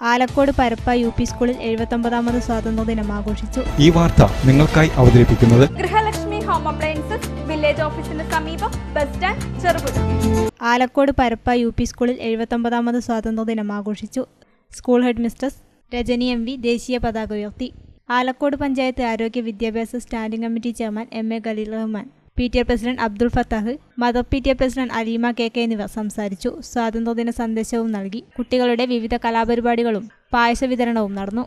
Alakode Parappa U P സ്കൂളിൽ എഴുപത്തൊമ്പതാമത് സ്വാതന്ത്ര്യദിനം ആഘോഷിച്ചു. ഈ വാർത്ത നിങ്ങൾക്കായി അവതരിപ്പിക്കുന്നത് ഗൃഹലക്ഷ്മി ഹോം അപ്ലയൻസസ് വില്ലേജ് ഓഫീസിന് സമീപം bus stand Cherupuzha. Alakode Parappa U P സ്കൂളിൽ എഴുപത്തൊമ്പതാമത് സ്വാതന്ത്ര്യദിനം ആഘോഷിച്ചു. School headmistress Rajani M V ദേശീയ പതാക ഉയർത്തി. ആലക്കോട് പഞ്ചായത്ത് ആരോഗ്യ വിദ്യാഭ്യാസ standing committee chairman M A Khaleel Rahman. P T A president Abdul Fathah mother P T A president Aleema K K എന്നിവർ സംസാരിച്ചു. സ്വാതന്ത്ര്യദിന സന്ദേശവും നൽകി. കുട്ടികളുടെ വിവിധ കലാപരിപാടികളും പായസ വിതരണവും നടന്നു.